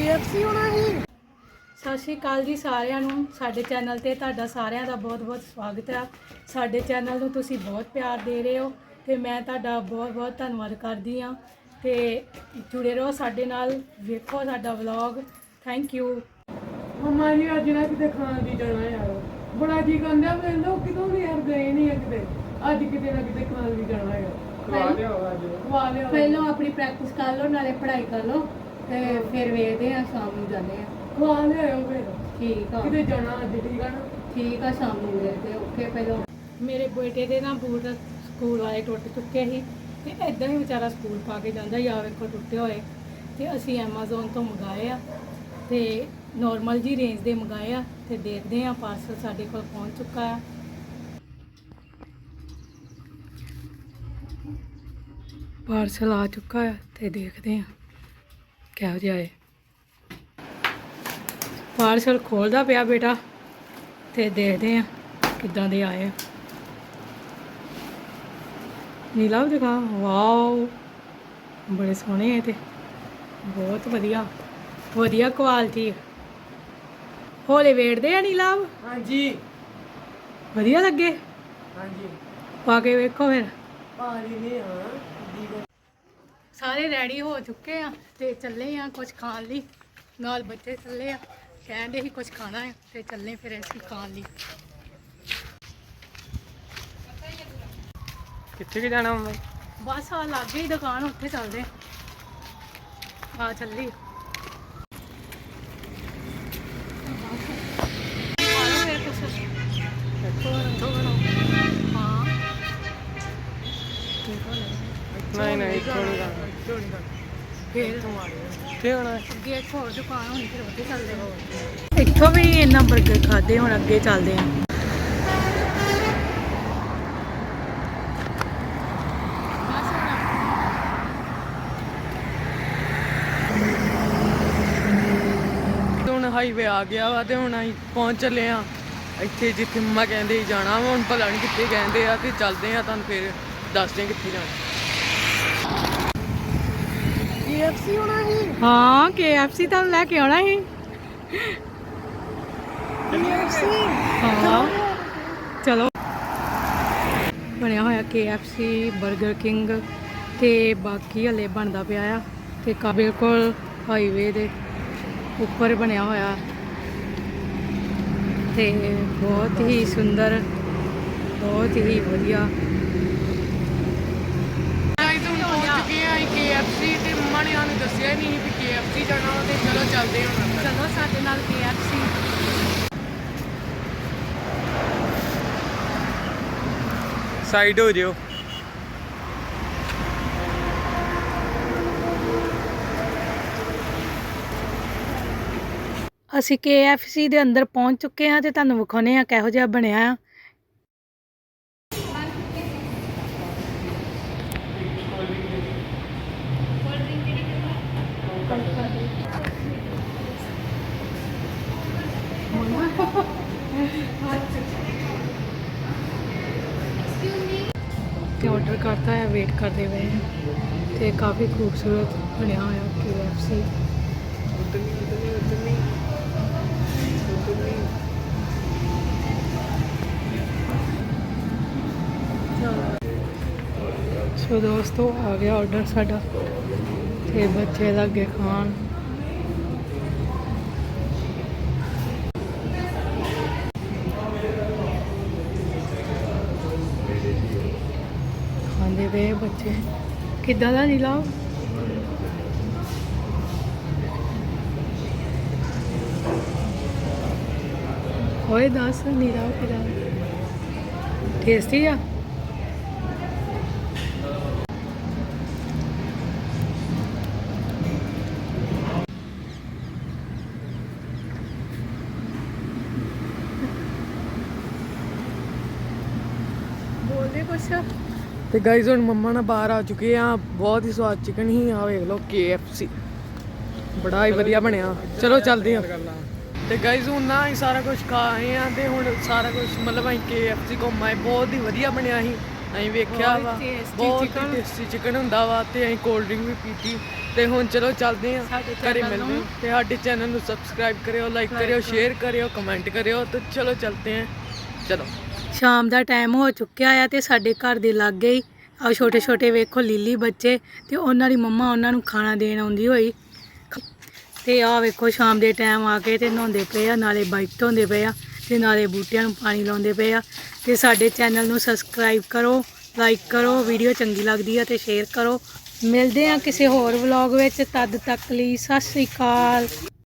KFC ਹੋਣਾ ਹੀ ਸਤਿ ਸ਼੍ਰੀ ਅਕਾਲ ਜੀ ਸਾਰਿਆਂ ਨੂੰ। ਸਾਡੇ ਚੈਨਲ ਤੇ ਤੁਹਾਡਾ ਸਾਰਿਆਂ ਦਾ ਬਹੁਤ-ਬਹੁਤ ਸਵਾਗਤ ਹੈ ਸਾਡੇ ਚੈਨਲ ਨੂੰ ਤੁਸੀਂ ਬਹੁਤ ਪਿਆਰ ਦੇ ਰਹੇ ਹੋ ਤੇ ਮੈਂ ਤੁਹਾਡਾ ਬਹੁਤ-ਬਹੁਤ ਧੰਨਵਾਦ ਕਰਦੀ ਹਾਂ। ਤੇ ਜੁੜੇ ਰਹੋ ਸਾਡੇ ਨਾਲ। ਵੇਖੋ ਸਾਡਾ ਵਲੌਗ। ਥੈਂਕ ਯੂ ਮਮਾ ਜੀ ਅੱਜ ਨਾ ਕਿਤੇ ਖਾਣ ਦੀ ਜਾਣਾ ਯਾਰ। ਬੜਾ ਜੀ ਕਹਿੰਦਾ ਮੈਂ ਨਾ ਕਿਦੋਂ ਵੀ ਯਾਰ ਗਏ ਨਹੀਂ ਆ ਕਿਤੇ। ਅੱਜ ਕਿਤੇ ਨਾ ਕਿਤੇ ਖਾਣ ਦੀ ਜਾਣਾ ਯਾਰ। ਖਵਾ ਲਿਓ ਅੱਜ। ਖਵਾ ਲਿਓ ਪਹਿਲਾਂ ਆਪਣੀ ਪ੍ਰੈਕਟਿਸ ਕਰ ਲਓ ਨਾਲੇ ਪੜ੍ਹਾਈ ਕਰ ਲਓ। ਤੇ ਫਿਰ ਵੇਖਦੇ ਆ ਸ਼ਾਮ ਨੂੰ ਜਾਂਦੇ ਆ। ਖਵਾ ਲਿਓ ਫਿਰ। ਠੀਕ ਆ। ਕਿਤੇ ਜਾਣਾ ਅੱਜ ਠੀਕ ਆ ਨਾ ਠੀਕ ਆ ਸ਼ਾਮ ਨੂੰ ਵੇਖਦੇ ਓਕੇ ਪਹਿਲਾਂ ਮੇਰੇ ਬੇਟੇ ਦੇ ਨਾ ਬੂਟ ਸਕੂਲ ਵਾਲੇ ਟੁੱਟ ਚੁੱਕੇ ਸੀ ਤੇ ਇਦਾਂ ਹੀ ਵਿਚਾਰਾ ਸਕੂਲ ਪਾ ਕੇ ਜਾਂਦਾ ਯਾ ਵੇਖੋ ਟੁੱਟੇ ਹੋਏ। ਤੇ ਅਸੀਂ Amazon ਤੋਂ ਮੰਗਾਏ ਆ ਤੇ ਨਾਰਮਲ ਜੀ ਰੇਂਜ ਦੇ ਮੰਗਾਏ ਆ ਤੇ ਦੇਖਦੇ ਆ ਪਾਰਸਲ ਸਾਡੇ ਕੋਲ ਪਹੁੰਚ ਚੁੱਕਾ ਆ। ਪਾਰਸਲ ਆ ਚੁੱਕਾ ਆ ਤੇ ਦੇਖਦੇ ਆ। ਕਿਹੋ ਜਿਹਾ ਹੈ ਪਾਰਸਲ ਖੋਲਦਾ ਪਿਆ ਬੇਟਾ ਤੇ ਦੇਖਦੇ ਆ ਕਿੱਦਾਂ ਦੇ ਆਏ ਆ। ਨੀਲਾ ਵੀ ਦਿਖਾ। ਵਾਓ ਬੜੇ ਸੋਹਣੇ ਆ ਤੇ। ਬਹੁਤ ਵਧੀਆ ਵਧੀਆ ਕੁਆਲਿਟੀ ਹੋਲੇ ਵੇੜਦੇ ਆ ਨੀਲਾ ਹਾਂਜੀ। ਵਧੀਆ ਲੱਗੇ? ਹਾਂਜੀ। ਪਾ ਕੇ ਵੇਖੋ ਫਿਰ। ਪਾਣੀ ਨੇ ਹਾਂ ਸਾਰੇ ਰੈਡੀ ਹੋ ਚੁੱਕੇ ਆ ਤੇ ਚੱਲੇ ਆ ਕੁਝ ਖਾਣ ਲਈ। ਨਾਲ ਬੱਚੇ ਚੱਲੇ ਆ। ਕਹਿੰਦੇ ਸੀ ਕੁਝ ਖਾਣਾ ਹੈ ਤੇ ਚੱਲੇ ਫਿਰ ਅਸੀਂ ਖਾਣ ਲਈ। ਕਿੱਥੇ ਕਿ ਜਾਣਾ ਮੈਂ ਬਸ ਆ ਲਾਗੇ ਹੀ ਦੁਕਾਨ ਉੱਥੇ ਚੱਲਦੇ ਆ। ਚੱਲੀ। ਆ ਲਓ ਫਿਰ ਕੁਛ ਦੇਖੋ ਇੱਥੋਂ ਨਹੀਂ ਕਿੱਥੇ ਹੋਣਾ ਅੱਗੇ ਇੱਕ ਹੋਰ ਦੁਕਾਨ ਹੋਣੀ ਫਿਰ ਉੱਥੇ ਚੱਲਦੇ ਹਾਂ ਇੱਥੋਂ ਵੀ ਇਹਨਾਂ 버ਗਰ ਖਾਦੇ ਹੁਣ ਅੱਗੇ ਚੱਲਦੇ ਆ ਤੇ ਹੁਣ ਹਾਈਵੇ ਆ ਗਿਆ ਵਾ ਤੇ ਹੁਣ ਅਸੀਂ ਪਹੁੰਚ ਚੱਲੇ ਆ ਇੱਥੇ ਜਿੱਥੇ ਮੰਮਾ ਕਹਿੰਦੇ ਸੀ ਜਾਣਾ ਵਾ, ਹੁਣ ਪਤਾ ਨਹੀਂ ਕਿੱਥੇ ਕਹਿੰਦੇ ਆ, ਤੇ ਚੱਲਦੇ ਆ ਤੁਹਾਨੂੰ ਫਿਰ ਦੱਸਦੇ ਆ ਕਿੱਥੇ ਜਾਣਾ। KFC ਹੋਣਾ ਹੀ ਹਾਂ KFC ਤਾਂ ਲੈ ਕੇ ਆਉਣਾ ਸੀ। KFC ਹਾਂ। ਚਲੋ। ਬਣਿਆ ਹੋਇਆ KFC 버ਗਰ ਕਿੰਗ ਤੇ ਬਾਕੀ ਹਲੇ ਬਣਦਾ ਪਿਆ ਆ ਤੇ ਕਾ ਬਿਲਕੁਲ ਹਾਈਵੇ ਦੇ ਉੱਪਰ ਬਣਿਆ ਹੋਇਆ। ਤੇ ਬਹੁਤ ਹੀ ਸੁੰਦਰ ਬਹੁਤ ਹੀ ਵਧੀਆ ਗਾਈਸ ਹੁਣ ਪਹੁੰਚ ਚੁੱਕੇ ਆ ਅਸੀਂ KFC ਤੇ ਮੰਮਾ ਨੇ ਸਾਨੂੰ ਦੱਸਿਆ ਨਹੀਂ ਵੀ KFC ਜਾਣਾ ਵਾ ਤੇ ਚਲੋ ਚੱਲਦੇ ਹਾਂ ਹੁਣ ਚਲੋ ਸਾਡੇ ਨਾਲ KFC ਸਾਈਡ ਹੋ ਜਿਓ। ਅਸੀਂ KFC ਦੇ ਅੰਦਰ ਪਹੁੰਚ ਚੁੱਕੇ ਹਾਂ ਤੇ ਤੁਹਾਨੂੰ ਵਿਖਾਉਨੇ ਆ ਕਿਹੋ ਜਿਹਾ ਬਣਿਆ ਆ। ਤੇ ਆਰਡਰ ਕਰਤਾ ਹੈ ਵੇਟ ਕਰਦੇ ਪਏ ਹਾਂ ਤੇ ਕਾਫੀ ਖੂਬਸੂਰਤ ਬਣਿਆ ਹੋਇਆ KFC ਸੋ ਦੋਸਤੋ, ਆ ਗਿਆ ਆਰਡਰ ਸਾਡਾ ਤੇ ਬੱਚੇ ਲੱਗੇ ਖਾਣ। ਖਾਂਦੇ ਪਏ ਬੱਚੇ। ਕਿੱਦਾਂ ਦਾ ਨੀਲਾ? ਹੋਏ ਦੱਸ ਨੀਲਾ ਕਿਦਾਂ? ਟੇਸਟੀ ਆ? ਬੋਲਦੇ ਕੁਛ? ਤੇ ਗਾਈਜ਼ ਹੁਣ ਮੰਮਾ ਨਾਲ ਬਾਹਰ ਆ ਚੁੱਕੇ ਆ। ਬਹੁਤ ਹੀ ਸਵਾਦ ਚਿਕਨ ਹੀ ਆ ਵੇਖ ਲਓ KFC ਬੜਾ ਹੀ ਵਧੀਆ ਬਣਿਆ। ਚਲੋ ਚੱਲਦੇ ਆ। ਤੇ ਗਾਈਜ਼ ਹੁਣ ਨਾ ਅਸੀਂ ਸਾਰਾ ਕੁਝ ਖਾ ਆਏ ਆ ਤੇ ਹੁਣ ਸਾਰਾ ਕੁਝ ਮਤਲਬ ਅਸੀਂ KFC ਘੁੰਮ ਆਏ। ਬਹੁਤ ਹੀ ਵਧੀਆ ਬਣਿਆ ਸੀ। ਅਸੀਂ ਵੇਖਿਆ ਵਾ। ਬਹੁਤ chicken। ਟੇਸਟੀ ਚਿਕਨ ਹੁੰਦਾ ਵਾ ਤੇ ਅਸੀਂ ਕੋਲਡ ਡਰਿੰਕ ਵੀ ਪੀਤੀ। ਤੇ ਹੁਣ ਚਲੋ ਚੱਲਦੇ ਆ। ਘਰੇ ਮਿਲਦੇ ਹਾਂ ਤੇ ਸਾਡੇ ਚੈਨਲ ਨੂੰ ਸਬਸਕ੍ਰਾਈਬ ਕਰਿਓ ਲਾਈਕ ਕਰਿਓ ਸ਼ੇਅਰ ਕਰਿਓ ਕਮੈਂਟ ਕਰਿਓ। ਤੇ ਚਲੋ ਚੱਲਦੇ ਆ। ਚਲੋ। ਸ਼ਾਮ ਦਾ ਟਾਈਮ ਹੋ ਚੁੱਕਿਆ ਆ ਤੇ ਸਾਡੇ ਘਰ ਦੇ ਲਾਗੇ ਹੀ ਆ ਛੋਟੇ ਛੋਟੇ ਵੇਖੋ ਲੀਲੀ ਬੱਚੇ ਤੇ ਉਹਨਾਂ ਦੀ ਮੰਮਾ ਉਹਨਾਂ ਨੂੰ ਖਾਣਾ ਦੇਣ ਆਉਂਦੀ ਹੋਈ। ਤੇ ਆ ਵੇਖੋ ਸ਼ਾਮ ਦੇ ਟਾਈਮ ਆ ਕੇ ਤੇ ਨਹਾਉਂਦੇ ਪਏ ਆ, ਨਾਲੇ ਬਾਈਕ ਧੋਂਦੇ ਪਏ ਆ ਤੇ ਨਾਲੇ ਬੂਟਿਆਂ ਨੂੰ ਪਾਣੀ ਲਾਉਂਦੇ ਪਏ ਆ। ਤੇ ਸਾਡੇ ਚੈਨਲ ਨੂੰ ਸਬਸਕ੍ਰਾਈਬ ਕਰੋ ਲਾਈਕ ਕਰੋ ਵੀਡੀਓ ਚੰਗੀ ਲੱਗਦੀ ਆ ਤੇ ਸ਼ੇਅਰ ਕਰੋ। ਮਿਲਦੇ ਆ ਕਿਸੇ ਹੋਰ ਵਲੌਗ ਵਿੱਚ, ਤਦ ਤੱਕ ਲਈ ਸਤਿ ਸ੍ਰੀ ਅਕਾਲ।